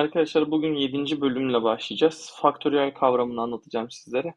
Arkadaşlar bugün 7. bölümle başlayacağız. Faktöriyel kavramını anlatacağım sizlere.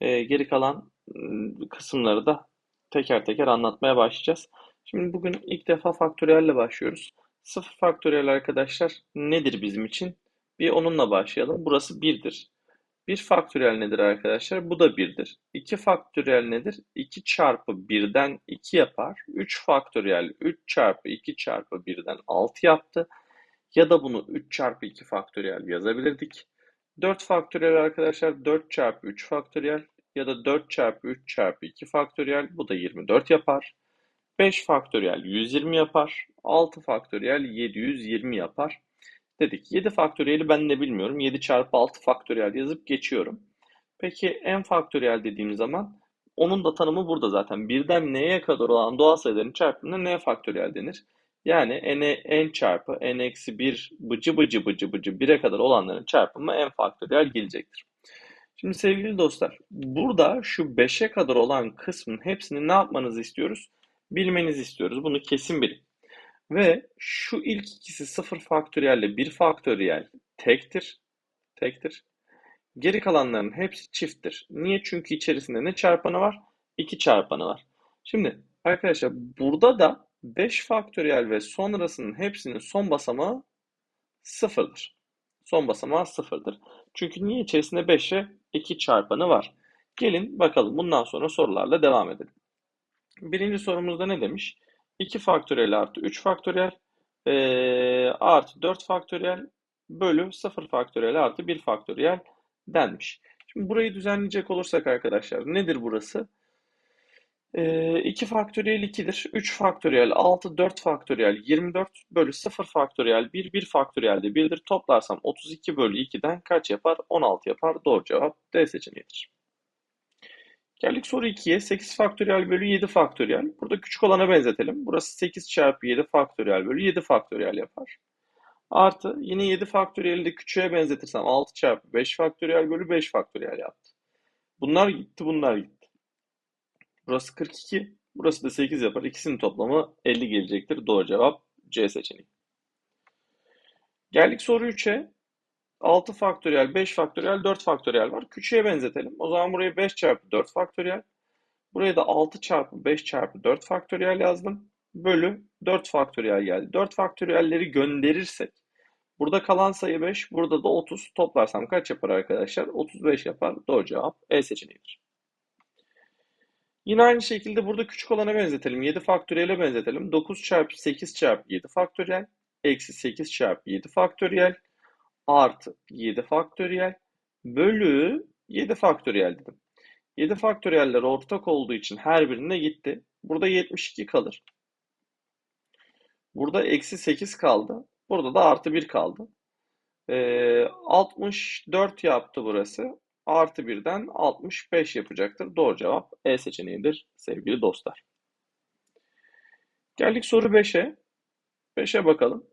Ee, geri kalan ıı, kısımları da teker teker anlatmaya başlayacağız. Şimdi bugün ilk defa faktöriyelle başlıyoruz. Sıfır faktöriyel arkadaşlar nedir bizim için? Bir onunla başlayalım. Burası 1'dir. 1 faktöriyel nedir arkadaşlar? Bu da 1'dir. 2 faktöriyel nedir? 2 çarpı 1'den 2 yapar. 3 faktöriyel 3 çarpı 2 çarpı 1'den 6 yaptı. Ya da bunu 3 çarpı 2 faktöriyel yazabilirdik. 4 faktöriyel arkadaşlar 4 çarpı 3 faktöriyel ya da 4 çarpı 3 çarpı 2 faktöriyel bu da 24 yapar. 5 faktöriyel 120 yapar. 6 faktöriyel 720 yapar. Dedik 7 faktöriyeli ben de bilmiyorum. 7 çarpı 6 faktöriyel yazıp geçiyorum. Peki n faktöriyel dediğim zaman onun da tanımı burada zaten. Birden n'ye kadar olan doğal sayıların çarpımına n faktöriyel denir. Yani n, n çarpı n eksi 1 bıcı bıcı bıcı bıcı 1'e kadar olanların çarpımı n faktöriyel gelecektir. Şimdi sevgili dostlar burada şu 5'e kadar olan kısmın hepsini ne yapmanızı istiyoruz? Bilmenizi istiyoruz. Bunu kesin bilin. Ve şu ilk ikisi 0 faktöriyelle 1 faktöriyel tektir. Tektir. Geri kalanların hepsi çifttir. Niye? Çünkü içerisinde ne çarpanı var? 2 çarpanı var. Şimdi arkadaşlar burada da 5 faktöriyel ve sonrasının hepsinin son basamağı sıfırdır. Son basamağı sıfırdır. Çünkü niye içerisinde 5'e 2 çarpanı var. Gelin bakalım bundan sonra sorularla devam edelim. Birinci sorumuzda ne demiş? 2 faktöriyel artı 3 faktöriyel e, artı 4 faktöriyel bölü 0 faktöriyel artı 1 faktöriyel denmiş. Şimdi burayı düzenleyecek olursak arkadaşlar nedir burası? 2 faktöriyel 2'dir. 3 faktöriyel 6, 4 faktöriyel 24 bölü 0 faktöriyel 1, 1 faktöriyel de 1'dir. Toplarsam 32 bölü 2'den kaç yapar? 16 yapar. Doğru cevap D seçeneğidir. Geldik soru 2'ye. 8 faktöriyel bölü 7 faktöriyel. Burada küçük olana benzetelim. Burası 8 çarpı 7 faktöriyel bölü 7 faktöriyel yapar. Artı yine 7 faktöriyeli de küçüğe benzetirsem 6 çarpı 5 faktöriyel bölü 5 faktöriyel yaptı. Bunlar gitti bunlar gitti. Burası 42. Burası da 8 yapar. İkisinin toplamı 50 gelecektir. Doğru cevap C seçeneği. Geldik soru 3'e. 6 faktöriyel, 5 faktöriyel, 4 faktöriyel var. Küçüğe benzetelim. O zaman buraya 5 çarpı 4 faktöriyel. Buraya da 6 çarpı 5 çarpı 4 faktöriyel yazdım. Bölü 4 faktöriyel geldi. 4 faktöriyelleri gönderirsek burada kalan sayı 5, burada da 30 toplarsam kaç yapar arkadaşlar? 35 yapar. Doğru cevap E seçeneğidir. Yine aynı şekilde burada küçük olana benzetelim. 7 faktöriyele benzetelim. 9 çarpı 8 çarpı 7 faktöriyel. Eksi 8 çarpı 7 faktöriyel. Artı 7 faktöriyel. Bölü 7 faktöriyel dedim. 7 faktöriyeller ortak olduğu için her birine gitti. Burada 72 kalır. Burada eksi 8 kaldı. Burada da artı 1 kaldı. Ee, 64 yaptı burası artı 1'den 65 yapacaktır. Doğru cevap E seçeneğidir sevgili dostlar. Geldik soru 5'e. 5'e bakalım.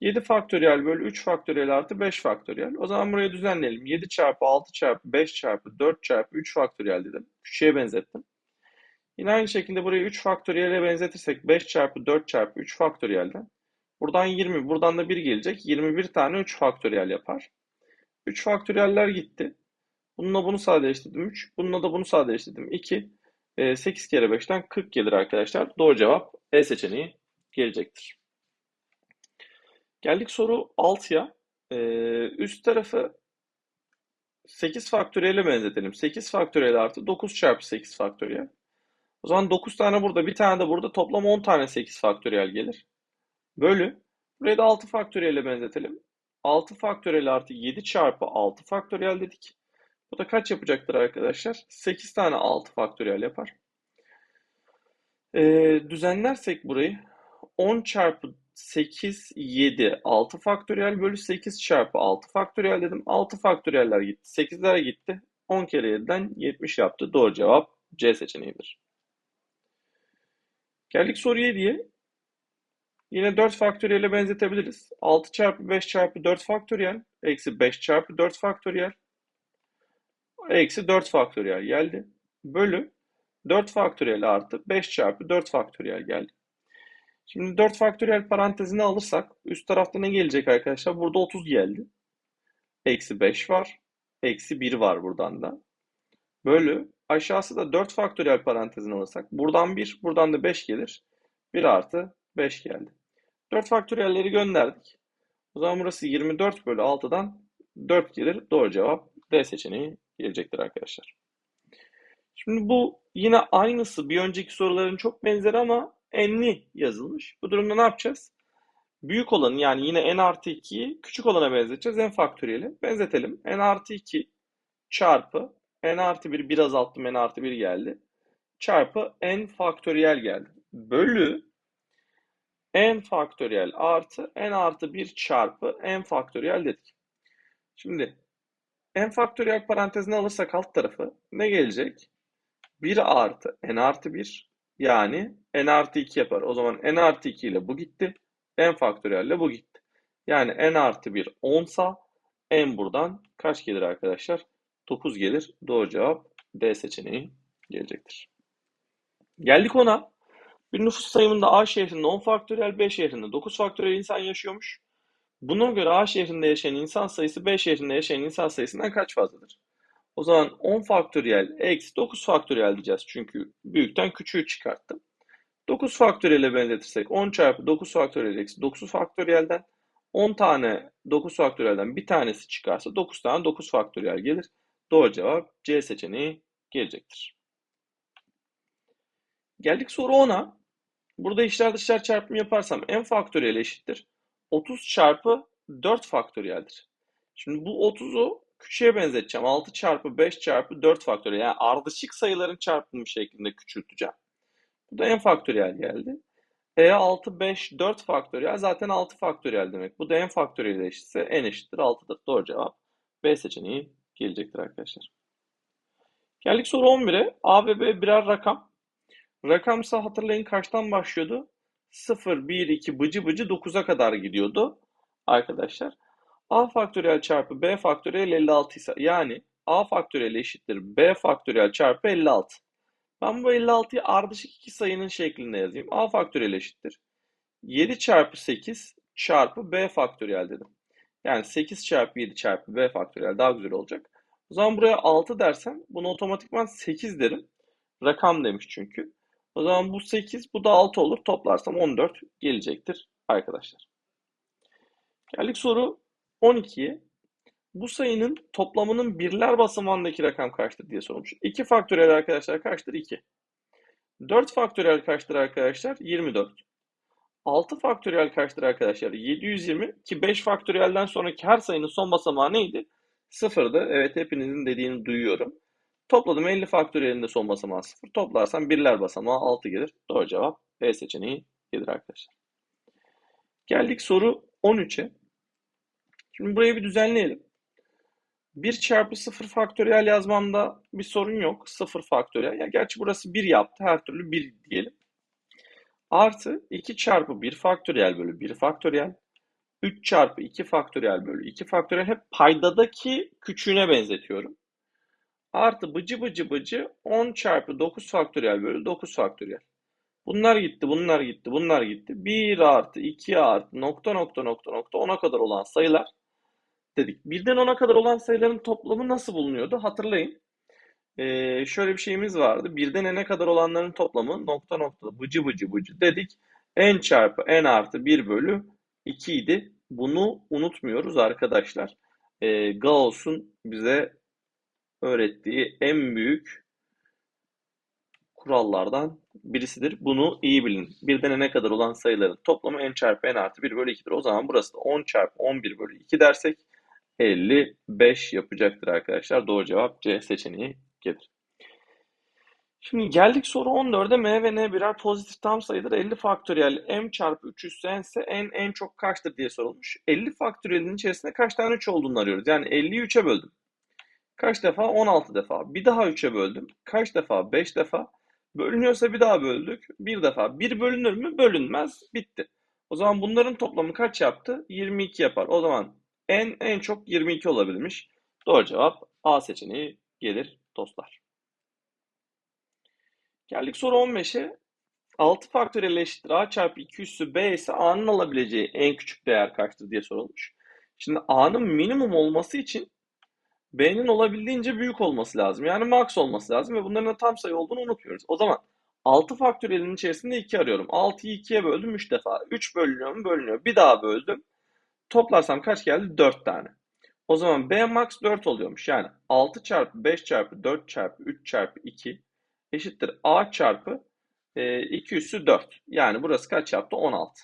7 faktöriyel bölü 3 faktöriyel artı 5 faktöriyel. O zaman buraya düzenleyelim. 7 çarpı 6 çarpı 5 çarpı 4 çarpı 3 faktöriyel dedim. Küçüğe benzettim. Yine aynı şekilde burayı 3 faktöriyele benzetirsek 5 çarpı 4 çarpı 3 faktöriyelden. Buradan 20, buradan da 1 gelecek. 21 tane 3 faktöriyel yapar. 3 faktöriyeller gitti. Bununla bunu sadeleştirdim 3. Bununla da bunu sadeleştirdim 2. E, 8 kere 5'ten 40 gelir arkadaşlar. Doğru cevap E seçeneği gelecektir. Geldik soru 6'ya. E, üst tarafı 8 faktöriyele benzetelim. 8 faktöriyel artı 9 çarpı 8 faktöriyel. O zaman 9 tane burada, bir tane de burada. Toplam 10 tane 8 faktöriyel gelir. Bölü. Buraya da 6 faktöriyele benzetelim. 6 faktöriyel artı 7 çarpı 6 faktöriyel dedik. Bu da kaç yapacaktır arkadaşlar? 8 tane 6 faktöriyel yapar. Ee, düzenlersek burayı 10 çarpı 8, 7, 6 faktöriyel bölü 8 çarpı 6 faktöriyel dedim. 6 faktöriyeller gitti. 8'ler gitti. 10 kere 7'den 70 yaptı. Doğru cevap C seçeneğidir. Geldik soru 7'ye. Yine 4 faktöriyele benzetebiliriz. 6 çarpı 5 çarpı 4 faktöriyel eksi 5 çarpı 4 faktöriyel eksi 4 faktöriyel geldi. Bölü 4 faktöriyel artı 5 çarpı 4 faktöriyel geldi. Şimdi 4 faktöriyel parantezini alırsak üst tarafta ne gelecek arkadaşlar? Burada 30 geldi. Eksi 5 var. Eksi 1 var buradan da. Bölü. Aşağısı da 4 faktöriyel parantezine alırsak. Buradan 1, buradan da 5 gelir. 1 artı 5 geldi. 4 faktöriyelleri gönderdik. O zaman burası 24 bölü 6'dan 4 gelir. Doğru cevap D seçeneği gelecektir arkadaşlar. Şimdi bu yine aynısı bir önceki soruların çok benzeri ama n'li yazılmış. Bu durumda ne yapacağız? Büyük olanı yani yine n artı 2'yi küçük olana benzeteceğiz. n faktöriyeli. Benzetelim. n artı 2 çarpı n artı 1 bir azalttım n artı 1 geldi. Çarpı n faktöriyel geldi. Bölü n faktöriyel artı n artı 1 çarpı n faktöriyel dedik. Şimdi n faktöriyel parantezine alırsak alt tarafı ne gelecek? 1 artı n artı 1 yani n artı 2 yapar. O zaman n artı 2 ile bu gitti. n faktöriyel ile bu gitti. Yani n artı 1 10 sa n buradan kaç gelir arkadaşlar? 9 gelir. Doğru cevap D seçeneği gelecektir. Geldik ona. Bir nüfus sayımında A şehrinde 10 faktöriyel, B şehrinde 9 faktöriyel insan yaşıyormuş. Buna göre A şehrinde yaşayan insan sayısı B şehrinde yaşayan insan sayısından kaç fazladır? O zaman 10 faktöriyel eksi 9 faktöriyel diyeceğiz. Çünkü büyükten küçüğü çıkarttım. 9 faktöriyele benzetirsek 10 çarpı 9 faktöriyel eksi 9 faktöriyelden 10 tane 9 faktöriyelden bir tanesi çıkarsa 9 tane 9 faktöriyel gelir. Doğru cevap C seçeneği gelecektir. Geldik soru 10'a. Burada içler dışlar çarpımı yaparsam n faktöriyel eşittir. 30 çarpı 4 faktöriyeldir. Şimdi bu 30'u küçüğe benzeteceğim. 6 çarpı 5 çarpı 4 faktöriyel. Yani ardışık sayıların çarpımı şeklinde küçülteceğim. Bu da n faktöriyel geldi. E 6, 5, 4 faktöriyel zaten 6 faktöriyel demek. Bu da n faktöriyel eşitse n eşittir 6'dır. Doğru cevap B seçeneği gelecektir arkadaşlar. Geldik soru 11'e. A ve B birer rakam. Rakamsa hatırlayın kaçtan başlıyordu? 0, 1, 2, bıcı bıcı 9'a kadar gidiyordu arkadaşlar. A faktöriyel çarpı B faktöriyel 56 ise yani A faktöriyel eşittir B faktöriyel çarpı 56. Ben bu 56'yı ardışık iki sayının şeklinde yazayım. A faktöriyel eşittir. 7 çarpı 8 çarpı B faktöriyel dedim. Yani 8 çarpı 7 çarpı B faktöriyel daha güzel olacak. O zaman buraya 6 dersem bunu otomatikman 8 derim. Rakam demiş çünkü. O zaman bu 8, bu da 6 olur. Toplarsam 14 gelecektir arkadaşlar. Geldik soru 12'ye. Bu sayının toplamının birler basamağındaki rakam kaçtır diye sormuş. 2 faktöriyel arkadaşlar kaçtır? 2. 4 faktöriyel kaçtır arkadaşlar? 24. 6 faktöriyel kaçtır arkadaşlar? 720 ki 5 faktöriyelden sonraki her sayının son basamağı neydi? Sıfırdı. Evet hepinizin dediğini duyuyorum. Topladım 50 faktöriyelinde son basamağı 0. Toplarsam birler basamağı 6 gelir. Doğru cevap B seçeneği gelir arkadaşlar. Geldik soru 13'e. Şimdi burayı bir düzenleyelim. 1 çarpı 0 faktöriyel yazmamda bir sorun yok. 0 faktöriyel. Ya gerçi burası 1 yaptı. Her türlü 1 diyelim. Artı 2 çarpı 1 faktöriyel bölü 1 faktöriyel. 3 çarpı 2 faktöriyel bölü 2 faktöriyel. Hep paydadaki küçüğüne benzetiyorum. Artı bıcı bıcı bıcı 10 çarpı 9 faktöriyel bölü 9 faktöriyel. Bunlar gitti, bunlar gitti, bunlar gitti. 1 artı 2 artı nokta nokta nokta nokta 10'a kadar olan sayılar dedik. Birden 10'a kadar olan sayıların toplamı nasıl bulunuyordu? Hatırlayın. Ee, şöyle bir şeyimiz vardı. Birden n'e kadar olanların toplamı nokta nokta bıcı bıcı bıcı dedik. n çarpı n artı 1 bölü 2 idi. Bunu unutmuyoruz arkadaşlar. Ee, Gauss'un bize öğrettiği en büyük kurallardan birisidir. Bunu iyi bilin. Birden n'e kadar olan sayıların toplamı n çarpı n artı 1 bölü 2'dir. O zaman burası da 10 çarpı 11 bölü 2 dersek 55 yapacaktır arkadaşlar. Doğru cevap C seçeneği gelir. Şimdi geldik soru 14'e m ve n birer pozitif tam sayıdır. 50 faktöriyel m çarpı 3 üssü n ise n en çok kaçtır diye sorulmuş. 50 faktöriyelin içerisinde kaç tane 3 olduğunu arıyoruz. Yani 50'yi 3'e böldüm. Kaç defa? 16 defa. Bir daha 3'e böldüm. Kaç defa? 5 defa. Bölünüyorsa bir daha böldük. Bir defa. Bir bölünür mü? Bölünmez. Bitti. O zaman bunların toplamı kaç yaptı? 22 yapar. O zaman en en çok 22 olabilmiş. Doğru cevap A seçeneği gelir dostlar. Geldik soru 15'e. 6 faktöriyel eşittir A çarpı 2 üssü B ise A'nın alabileceği en küçük değer kaçtır diye sorulmuş. Şimdi A'nın minimum olması için B'nin olabildiğince büyük olması lazım. Yani max olması lazım ve bunların da tam sayı olduğunu unutmuyoruz. O zaman 6 faktöriyelin içerisinde 2 arıyorum. 6'yı 2'ye böldüm 3 defa. 3 bölünüyor mu? Bölünüyor. Bir daha böldüm. Toplarsam kaç geldi? 4 tane. O zaman B max 4 oluyormuş. Yani 6 çarpı 5 çarpı 4 çarpı 3 çarpı 2 eşittir A çarpı e, 2 üssü 4. Yani burası kaç yaptı? 16.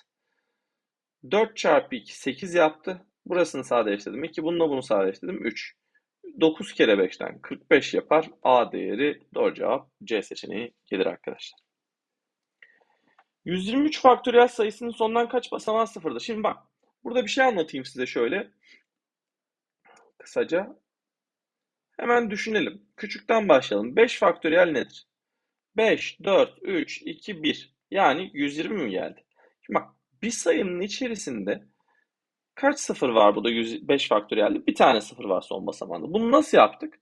4 çarpı 2 8 yaptı. Burasını sadeleştirdim. 2 bununla bunu sadeleştirdim. 3. 9 kere 5'ten 45 yapar. A değeri doğru cevap C seçeneği gelir arkadaşlar. 123 faktöriyel sayısının sondan kaç basamağı sıfırdır? Şimdi bak burada bir şey anlatayım size şöyle. Kısaca. Hemen düşünelim. Küçükten başlayalım. 5 faktöriyel nedir? 5, 4, 3, 2, 1. Yani 120 mi geldi? Şimdi bak bir sayının içerisinde kaç sıfır var burada 105 faktöriyelde? Bir tane sıfır var son basamağında. Bunu nasıl yaptık?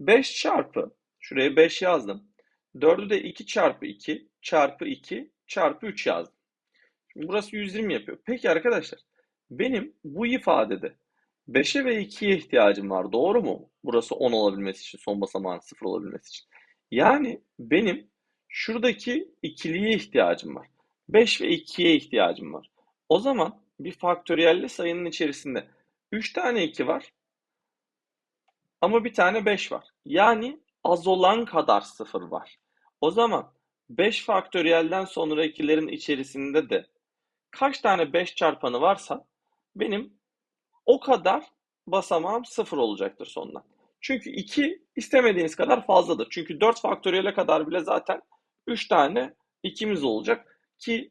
5 çarpı, şuraya 5 yazdım. 4'ü de 2 çarpı 2 çarpı 2 çarpı 3 yazdım. Şimdi burası 120 yapıyor. Peki arkadaşlar benim bu ifadede 5'e ve 2'ye ihtiyacım var. Doğru mu? Burası 10 olabilmesi için, son basamağın 0 olabilmesi için. Yani benim şuradaki ikiliye ihtiyacım var. 5 ve 2'ye ihtiyacım var. O zaman bir faktöriyelli sayının içerisinde 3 tane 2 var ama bir tane 5 var. Yani az olan kadar 0 var. O zaman 5 faktöriyelden sonrakilerin içerisinde de kaç tane 5 çarpanı varsa benim o kadar basamağım 0 olacaktır sondan. Çünkü 2 istemediğiniz kadar fazladır. Çünkü 4 faktöriyele kadar bile zaten 3 tane 2'miz olacak ki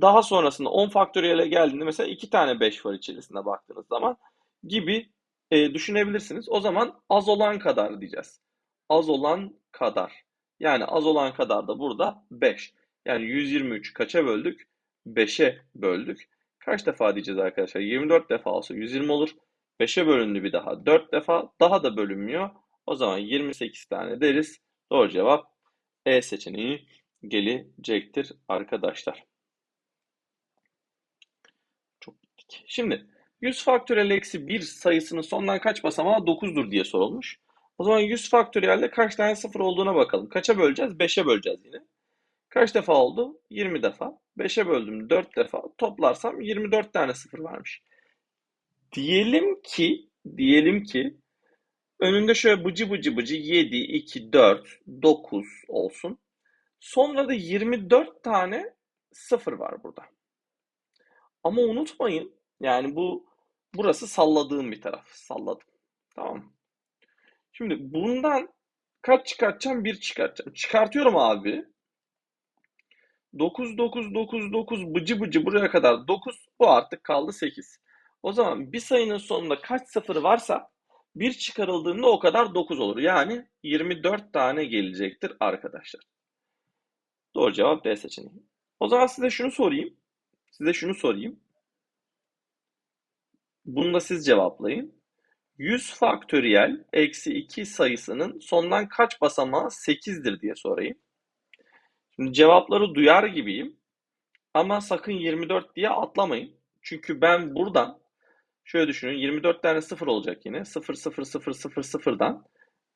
daha sonrasında 10 faktöriyele geldiğinde mesela 2 tane 5 var içerisinde baktığınız zaman gibi e, düşünebilirsiniz. O zaman az olan kadar diyeceğiz. Az olan kadar. Yani az olan kadar da burada 5. Yani 123 kaça böldük? 5'e böldük. Kaç defa diyeceğiz arkadaşlar? 24 defa olsa 120 olur. 5'e bölündü bir daha 4 defa. Daha da bölünmüyor. O zaman 28 tane deriz. Doğru cevap E seçeneği gelecektir arkadaşlar. Şimdi 100 faktöriyel eksi 1 sayısının sondan kaç basamağı 9'dur diye sorulmuş. O zaman 100 faktöriyelde kaç tane sıfır olduğuna bakalım. Kaça böleceğiz? 5'e böleceğiz yine. Kaç defa oldu? 20 defa. 5'e böldüm 4 defa. Toplarsam 24 tane sıfır varmış. Diyelim ki, diyelim ki önünde şöyle bıcı bıcı bıcı 7, 2, 4, 9 olsun. Sonra da 24 tane sıfır var burada. Ama unutmayın yani bu burası salladığım bir taraf. Salladım. Tamam Şimdi bundan kaç çıkartacağım? 1 çıkartacağım. Çıkartıyorum abi. 9, 9, 9, 9 bıcı bıcı buraya kadar 9. Bu artık kaldı 8. O zaman bir sayının sonunda kaç sıfır varsa 1 çıkarıldığında o kadar 9 olur. Yani 24 tane gelecektir arkadaşlar. Doğru cevap D seçeneği. O zaman size şunu sorayım. Size şunu sorayım. Bunu da siz cevaplayın. 100 faktöriyel eksi 2 sayısının sondan kaç basamağı 8'dir diye sorayım. Şimdi cevapları duyar gibiyim. Ama sakın 24 diye atlamayın. Çünkü ben buradan şöyle düşünün 24 tane 0 olacak yine. 0 0 0 0 0'dan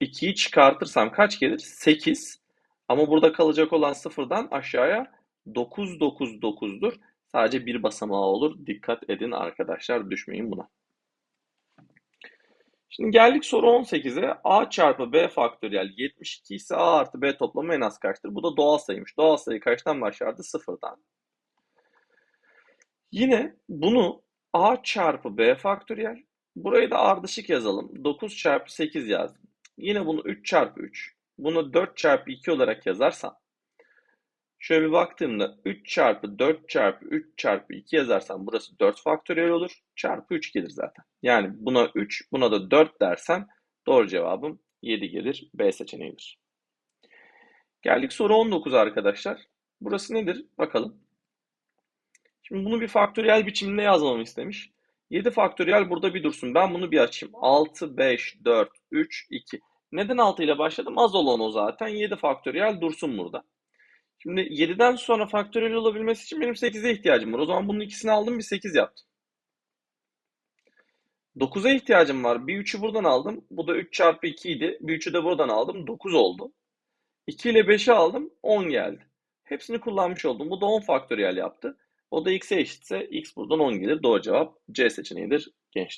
2'yi çıkartırsam kaç gelir? 8. Ama burada kalacak olan 0'dan aşağıya 9 9 9'dur. Sadece bir basamağı olur. Dikkat edin arkadaşlar düşmeyin buna. Şimdi geldik soru 18'e. A çarpı B faktöriyel 72 ise A artı B toplamı en az kaçtır? Bu da doğal sayıymış. Doğal sayı kaçtan başlardı? Sıfırdan. Yine bunu A çarpı B faktöriyel. Burayı da ardışık yazalım. 9 çarpı 8 yazdım. Yine bunu 3 çarpı 3. Bunu 4 çarpı 2 olarak yazarsam Şöyle bir baktığımda 3 çarpı 4 çarpı 3 çarpı 2 yazarsam burası 4 faktöriyel olur. Çarpı 3 gelir zaten. Yani buna 3 buna da 4 dersem doğru cevabım 7 gelir. B seçeneğidir. Geldik soru 19 arkadaşlar. Burası nedir? Bakalım. Şimdi bunu bir faktöriyel biçiminde yazmamı istemiş. 7 faktöriyel burada bir dursun. Ben bunu bir açayım. 6, 5, 4, 3, 2. Neden 6 ile başladım? Az olan o zaten. 7 faktöriyel dursun burada. Şimdi 7'den sonra faktöriyel olabilmesi için benim 8'e ihtiyacım var. O zaman bunun ikisini aldım bir 8 yaptım. 9'a ihtiyacım var. Bir 3'ü buradan aldım. Bu da 3 çarpı 2 idi. Bir 3'ü de buradan aldım. 9 oldu. 2 ile 5'i aldım. 10 geldi. Hepsini kullanmış oldum. Bu da 10 faktöriyel yaptı. O da x'e eşitse x buradan 10 gelir. Doğru cevap C seçeneğidir gençler.